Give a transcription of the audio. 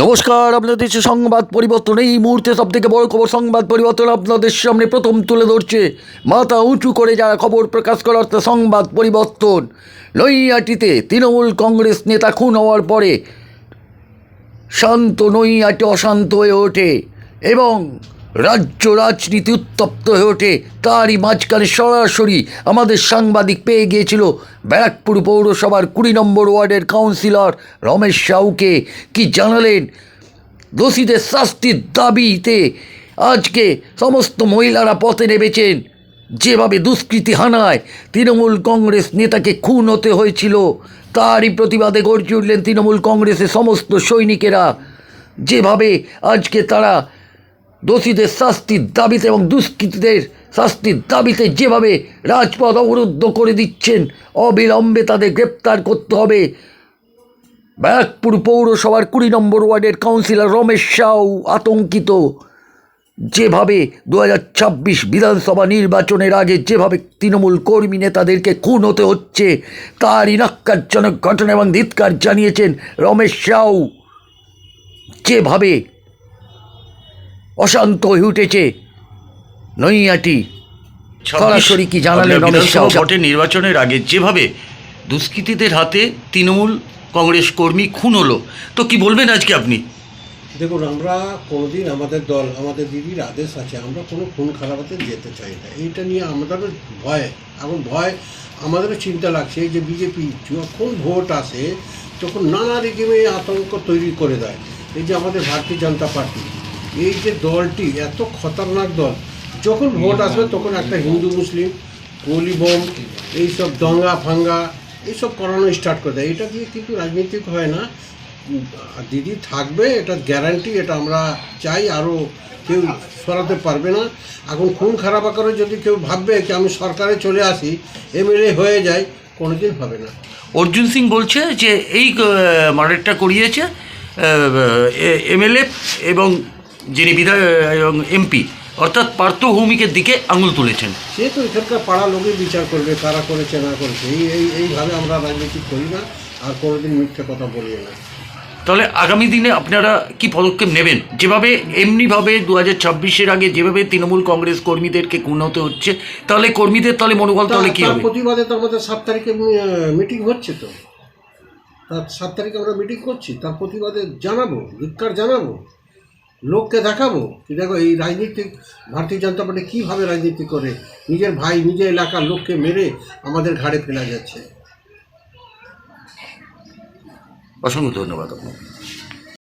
নমস্কার, আপনাদের দেশে সংবাদ পরিবর্তন। এই মুহূর্তে সব থেকে বড় খবর, সংবাদ পরিবর্তন আপনাদের সামনে প্রথম তুলে ধরছে। মাথা উঁচু করে যারা খবর প্রকাশ করার অর্থাৎ সংবাদ পরিবর্তন। নৈয়াটিতে তৃণমূল কংগ্রেস নেতা খুন হওয়ার পরে শান্ত নৈয়াটি অশান্ত হয়ে ওঠে এবং রাজ্য রাজনীতি উত্তপ্ত হয়ে ওঠে। তারই মাঝখানে সরাসরি আমাদের সাংবাদিক পেয়ে গিয়েছিল ব্যারাকপুর পৌরসভার কুড়ি নম্বর ওয়ার্ডের কাউন্সিলর রমেশ সাউকে। কি জানালেন? দোষীদের শাস্তির দাবিতে আজকে সমস্ত মহিলারা পথে নেমেছেন। যেভাবে দুষ্কৃতি হানায়, তৃণমূল কংগ্রেস নেতাকে খুন হতে হয়েছিল, তারই প্রতিবাদে গর্জে উঠলেন তৃণমূল কংগ্রেসের সমস্ত সৈনিকেরা। যেভাবে আজকে তারা দোষীদের শাস্তির দাবিতে এবং দুষ্কৃতীদের শাস্তির দাবিতে যেভাবে রাজপথ অবরুদ্ধ করে দিচ্ছেন, অবিলম্বে তাদের গ্রেপ্তার করতে হবে। ব্যারাকপুর পৌরসভার কুড়ি নম্বর ওয়ার্ডের কাউন্সিলর রমেশ সাউ আতঙ্কিত। যেভাবে দু বিধানসভা নির্বাচনের আগে যেভাবে তৃণমূল কর্মী নেতাদেরকে খুন হতে হচ্ছে তার ইনাক্কারজনক ঘটনা এবং ধিৎকার জানিয়েছেন রমেশ সাউ। যেভাবে অশান্ত হয়ে উঠেছে। নৈয়াটি সরাসরি কি জানালেন ভোটের নির্বাচনের আগে যেভাবে দুষ্কৃতীদের হাতে তৃণমূল কংগ্রেস কর্মী খুন হলো তো কি বলবেন আজকে আপনি? দেখুন আমরা কোনোদিন আমাদের দল আমাদের দিদির আদেশ আছে আমরা কোনো খুন খারাপাতে যেতে চাই না। এইটা নিয়ে আমাদেরও ভয় এখন ভয় আমাদেরও চিন্তা লাগছে যে বিজেপি যখন ভোট আসে তখন নানা রকমে আতঙ্ক তৈরি করে দেয়। এই যে আমাদের ভারতীয় জনতা পার্টি এই যে দলটি, এত খতরনাক দল, যখন ভোট আসবে তখন একটা হিন্দু, মুসলিম গোলি বোম, এইসব দঙ্গা, ফাঙ্গা, এইসব করানো স্টার্ট করে দেয়। এটা দিয়ে কিন্তু রাজনীতিক হয় না। দিদি থাকবে, এটা গ্যারান্টি এটা আমরা চাই, আরও কেউ সরাতে পারবে না। এখন খুন খারাপ আকারে যদি কেউ ভাববে কি আমি সরকারে চলে আসি, এমএলএ হয়ে যাই কোনোদিন হবে না। অর্জুন সিং বলছে যে এই মার্ডারটা করিয়েছে এমএলএ এবং যিনি বিধায়ক এবং এমপি অর্থাৎ পার্থ ভৌমিকের দিকে আঙুল তুলেছেন। সে তো এখানকার পাড়া লোকই বিচার করবে কারা করেছে না করেছে। এই এই এইভাবে আমরা রাজনীতি করি না আর কোনোদিন মিথ্যে কথা বলি না। তাহলে আগামী দিনে আপনারা কি পদক্ষেপ নেবেন? যেভাবে এমনিভাবে দু হাজার ছাব্বিশের আগে যেভাবে তৃণমূল কংগ্রেস কর্মীদেরকে হতে হচ্ছে তাহলে কর্মীদের তাহলে মনোবল তাহলে কি হবে? প্রতিবাদে তো আমাদের সাত তারিখে মিটিং হচ্ছে তো। তার সাত তারিখে আমরা মিটিং করছি তার প্রতিবাদে জানাব ধিক্কার জানাব। লোককে দেখাবো? কি দেখো, এই রাজনীতি ভারতীয় জনতা পার্টি কীভাবে রাজনীতি করে? নিজের ভাই, নিজের এলাকার লোককে মেরে আমাদের ঘাড়ে ফেলা যাচ্ছে। অসংখ্য ধন্যবাদ আপনাকে।